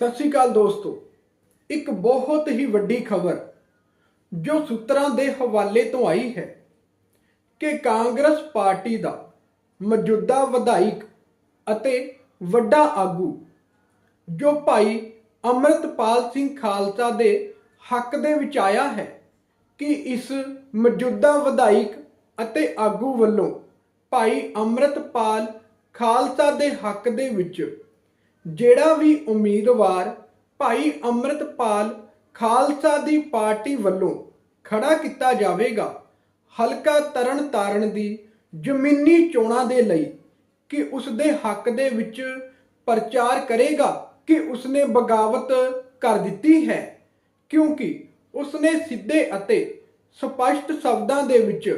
ਸਤਿ ਸ਼੍ਰੀ ਅਕਾਲ ਦੋਸਤੋ। ਇੱਕ ਬਹੁਤ ਹੀ ਵੱਡੀ ਖਬਰ ਜੋ ਸੂਤਰਾਂ ਦੇ ਹਵਾਲੇ ਤੋਂ ਆਈ ਹੈ ਕਿ ਕਾਂਗਰਸ ਪਾਰਟੀ ਦਾ ਮੌਜੂਦਾ ਵਿਧਾਇਕ ਅਤੇ ਵੱਡਾ ਆਗੂ ਜੋ ਭਾਈ ਅਮਰਤਪਾਲ ਸਿੰਘ ਖਾਲਸਾ ਦੇ ਹੱਕ ਦੇ ਵਿੱਚ ਆਇਆ ਹੈ ਕਿ ਇਸ ਮੌਜੂਦਾ ਵਿਧਾਇਕ ਅਤੇ ਆਗੂ ਵੱਲੋਂ ਭਾਈ ਅਮਰਤਪਾਲ ਖਾਲਸਾ ਦੇ ਹੱਕ ਦੇ ਵਿੱਚ ਜਿਹੜਾ ਵੀ ਉਮੀਦਵਾਰ ਭਾਈ ਅੰਮ੍ਰਿਤਪਾਲ ਖਾਲਸਾ ਦੀ ਪਾਰਟੀ ਵੱਲੋਂ ਖੜਾ ਕੀਤਾ ਜਾਵੇਗਾ, ਹਲਕਾ ਤਰਨ ਤਾਰਨ ਦੀ ਜ਼ਮੀਨੀ ਚੋਣਾਂ ਦੇ ਲਈ ਕਿ ਉਸ ਦੇ ਹੱਕ ਦੇ ਵਿੱਚ ਪ੍ਰਚਾਰ ਕਰੇਗਾ ਕਿ ਉਸਨੇ ਬਗਾਵਤ ਕਰ ਦਿੱਤੀ ਹੈ, ਕਿਉਂਕਿ ਉਸਨੇ ਸਿੱਧੇ ਅਤੇ ਸਪਸ਼ਟ ਸ਼ਬਦਾਂ ਦੇ ਵਿੱਚ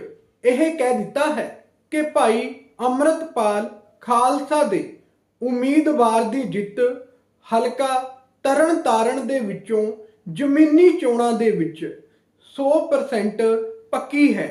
ਇਹ ਕਹਿ ਦਿੱਤਾ ਹੈ ਕਿ ਭਾਈ ਅੰਮ੍ਰਿਤਪਾਲ ਖਾਲਸਾ ਦੇ ਉਮੀਦਵਾਰ ਦੀ ਜਿੱਤ ਹਲਕਾ ਤਰਨ ਤਾਰਨ ਦੇ ਵਿੱਚੋਂ ਜ਼ਮੀਨੀ ਚੋਣਾਂ ਦੇ ਵਿੱਚ 100% ਪੱਕੀ ਹੈ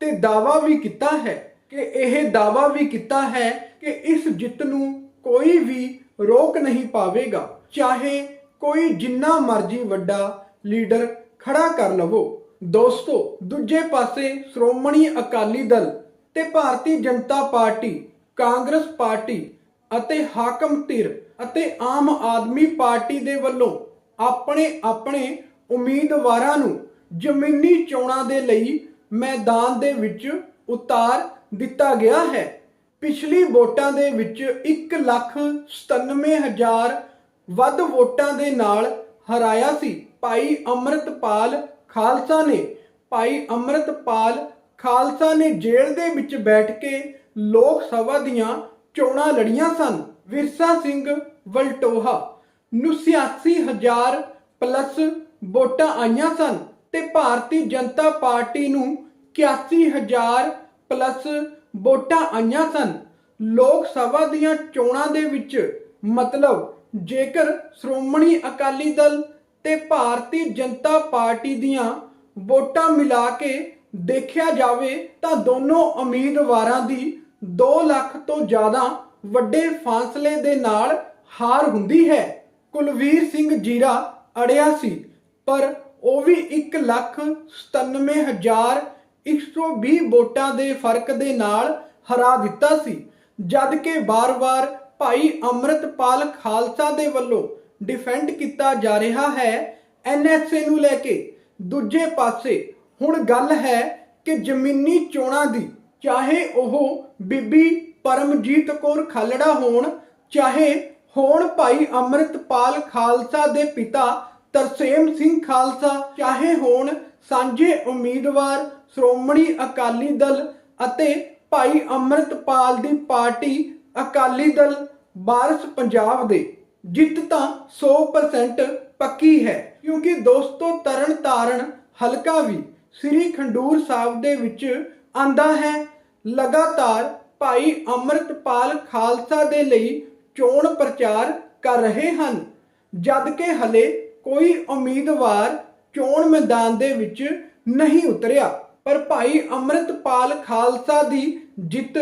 ਤੇ ਦਾਵਾ ਵੀ ਕੀਤਾ ਹੈ ਕਿ ਇਹ ਦਾਵਾ ਵੀ ਕੀਤਾ ਹੈ ਕਿ ਇਸ ਜਿੱਤ ਨੂੰ ਕੋਈ ਵੀ ਰੋਕ ਨਹੀਂ ਪਾਵੇਗਾ, ਚਾਹੇ ਕੋਈ ਜਿੰਨਾ ਮਰਜ਼ੀ ਵੱਡਾ ਲੀਡਰ ਖੜਾ ਕਰ ਲਵੋ। ਦੋਸਤੋ, ਦੂਜੇ ਪਾਸੇ ਸ਼੍ਰੋਮਣੀ ਅਕਾਲੀ ਦਲ ਤੇ ਭਾਰਤੀ ਜਨਤਾ ਪਾਰਟੀ, ਕਾਂਗਰਸ ਪਾਰਟੀ ਅਤੇ ਹਾਕਮ ਧਿਰ ਅਤੇ ਆਮ ਆਦਮੀ ਪਾਰਟੀ ਦੇ ਵੱਲੋਂ ਆਪਣੇ ਆਪਣੇ ਉਮੀਦਵਾਰਾਂ ਨੂੰ ਜ਼ਮੀਨੀ ਚੋਣਾਂ ਦੇ ਲਈ ਮੈਦਾਨ ਦੇ ਵਿੱਚ ਉਤਾਰ ਦਿੱਤਾ ਗਿਆ ਹੈ। ਪਿਛਲੀ ਵੋਟਾਂ ਦੇ ਵਿੱਚ 197000 ਵੱਧ ਵੋਟਾਂ ਦੇ ਨਾਲ ਹਰਾਇਆ ਸੀ। ਭਾਈ ਅੰਮ੍ਰਿਤਪਾਲ ਖਾਲਸਾ ਨੇ, ਭਾਈ ਅੰਮ੍ਰਿਤਪਾਲ ਖਾਲਸਾ ਨੇ ਜੇਲ੍ਹ ਦੇ ਵਿੱਚ ਬੈਠ ਕੇ ਲੋਕ ਸਭਾ ਦੀਆਂ ਚੋਣਾਂ ਲੜੀਆਂ ਸਨ। ਵਿਰਸਾ ਸਿੰਘ ਵਲਟੋਹਾ ਨੂੰ 86000 ਪਲੱਸ ਵੋਟਾਂ ਆਈਆਂ ਸਨ ਤੇ ਭਾਰਤੀ ਜਨਤਾ ਪਾਰਟੀ ਨੂੰ 81000 ਪਲੱਸ ਵੋਟਾਂ ਆਈਆਂ ਸਨ। ਲੋਕ ਸਭਾ ਦੀਆਂ ਚੋਣਾਂ ਦੇ ਵਿੱਚ ਮਤਲਬ ਜੇਕਰ ਸ਼੍ਰੋਮਣੀ ਅਕਾਲੀ ਦਲ ਤੇ ਭਾਰਤੀ ਜਨਤਾ ਪਾਰਟੀ ਦੀਆਂ ਵੋਟਾਂ ਮਿਲਾ ਕੇ ਦੇਖਿਆ ਜਾਵੇ ਤਾਂ ਦੋਨੋਂ ਉਮੀਦਵਾਰਾਂ ਦੀ 2 ਲੱਖ ਤੋਂ ਜ਼ਿਆਦਾ ਵੱਡੇ ਫਾਸਲੇ ਦੇ ਨਾਲ ਹਾਰ ਹੁੰਦੀ ਹੈ। ਕੁਲਵੀਰ ਸਿੰਘ ਜੀਰਾ ਅੜਿਆ ਸੀ, ਪਰ ਉਹ ਵੀ 1 ਲੱਖ 97120 ਵੋਟਾਂ ਦੇ ਫ਼ਰਕ ਦੇ ਨਾਲ ਹਰਾ ਦਿੱਤਾ ਸੀ। ਜਦ ਕਿ ਬਾਰ-ਬਾਰ ਭਾਈ ਅੰਮ੍ਰਿਤਪਾਲ ਖਾਲਸਾ ਦੇ ਵੱਲੋਂ ਡਿਫੈਂਡ ਕੀਤਾ ਜਾ ਰਿਹਾ ਹੈ ਐਨਐਸਏ ਨੂੰ ਲੈ ਕੇ ਦੂਜੇ ਪਾਸੇ ਹੁਣ ਗੱਲ ਹੈ ਕਿ ਜ਼ਮੀਨੀ ਚੋਣਾਂ ਦੀ ਚਾਹੇ ਉਹ ਬੀਬੀ ਪਰਮਜੀਤ ਕੌਰ ਖਾਲੜਾ ਹੋਣ, ਚਾਹੇ ਹੋਣ ਭਾਈ ਅੰਮ੍ਰਿਤਪਾਲ ਖਾਲਸਾ ਦੇ ਪਿਤਾ ਤਰਸੇਮ ਸਿੰਘ ਖਾਲਸਾ, ਚਾਹੇ ਹੋਣ ਸਾਂਝੇ ਉਮੀਦਵਾਰ ਸ਼੍ਰੋਮਣੀ ਅਕਾਲੀ ਦਲ ਅਤੇ ਭਾਈ ਅੰਮ੍ਰਿਤਪਾਲ ਦੀ ਪਾਰਟੀ ਅਕਾਲੀ ਦਲ ਬਾਰਸ ਪੰਜਾਬ ਦੇ। ਜਿੱਤ ਤਾਂ 100% ਪੱਕੀ ਹੈ, ਕਿਉਂਕਿ ਦੋਸਤੋ ਤਰਨ ਤਾਰਨ ਹਲਕਾ ਵੀ ਸ੍ਰੀ ਖੰਡੂਰ ਸਾਹਿਬ ਦੇ ਵਿੱਚ ਆਂਦਾ ਹੈ, ਲਗਾਤਾਰ ਭਾਈ ਅੰਮ੍ਰਿਤਪਾਲ ਖਾਲਸਾ ਦੇ ਲਈ ਚੋਣ ਪ੍ਰਚਾਰ ਕਰ ਰਹੇ ਹਨ, ਜਦ ਕਿ ਹਲੇ ਕੋਈ ਉਮੀਦਵਾਰ ਚੋਣ ਮੈਦਾਨ ਦੇ ਵਿੱਚ ਨਹੀਂ ਉਤਰਿਆ। ਪਰ ਭਾਈ ਅੰਮ੍ਰਿਤਪਾਲ ਖਾਲਸਾ ਦੀ ਜਿੱਤ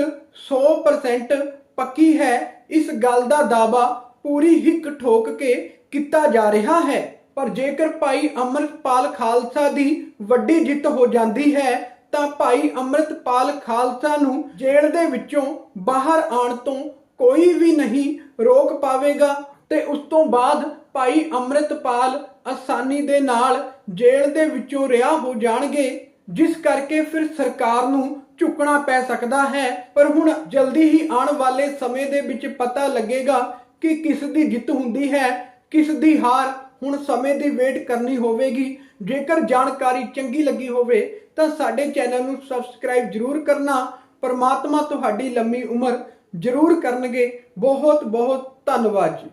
100% ਪੱਕੀ ਹੈ, ਇਸ ਗੱਲ ਦਾ ਦਾਵਾ ਪੂਰੀ ਹਿੱਕ ਠੋਕ ਕੇ ਕੀਤਾ ਜਾ ਰਿਹਾ ਹੈ। ਪਰ ਜੇਕਰ ਭਾਈ ਅੰਮ੍ਰਿਤਪਾਲ ਖਾਲਸਾ ਦੀ ਵੱਡੀ ਜਿੱਤ ਹੋ ਜਾਂਦੀ ਹੈ ਤਾਂ ਭਾਈ ਅੰਮ੍ਰਿਤਪਾਲ ਖਾਲਸਾ ਨੂੰ ਜੇਲ੍ਹ ਦੇ ਵਿੱਚੋਂ ਬਾਹਰ ਆਉਣ ਤੋਂ ਕੋਈ ਵੀ ਨਹੀਂ ਰੋਕ ਪਾਵੇਗਾ ਤੇ ਉਸ ਤੋਂ ਬਾਅਦ ਭਾਈ ਅੰਮ੍ਰਿਤਪਾਲ ਆਸਾਨੀ ਦੇ ਨਾਲ ਜੇਲ੍ਹ ਦੇ ਵਿੱਚੋਂ ਰਿਹਾ ਹੋ ਜਾਣਗੇ, ਜਿਸ ਕਰਕੇ ਫਿਰ ਸਰਕਾਰ ਨੂੰ ਝੁਕਣਾ ਪੈ ਸਕਦਾ ਹੈ। ਪਰ ਹੁਣ ਜਲਦੀ ਹੀ ਆਉਣ ਵਾਲੇ ਸਮੇਂ ਦੇ ਵਿੱਚ ਪਤਾ ਲੱਗੇਗਾ ਕਿ ਕਿਸ ਦੀ ਜਿੱਤ ਹੁੰਦੀ ਹੈ, ਕਿਸ ਦੀ ਹਾਰ ਹੁਣ ਸਮੇਂ ਦੀ ਵੇਟ ਕਰਨੀ ਹੋਵੇਗੀ। ਜੇਕਰ ਜਾਣਕਾਰੀ ਚੰਗੀ ਲੱਗੀ ਹੋਵੇ ਤਾਂ ਸਾਡੇ ਚੈਨਲ ਨੂੰ ਸਬਸਕ੍ਰਾਈਬ ਜ਼ਰੂਰ ਕਰਨਾ। ਪਰਮਾਤਮਾ ਤੁਹਾਡੀ ਲੰਮੀ ਉਮਰ ਜ਼ਰੂਰ ਕਰਨਗੇ। ਬਹੁਤ ਬਹੁਤ ਧੰਨਵਾਦ ਜੀ।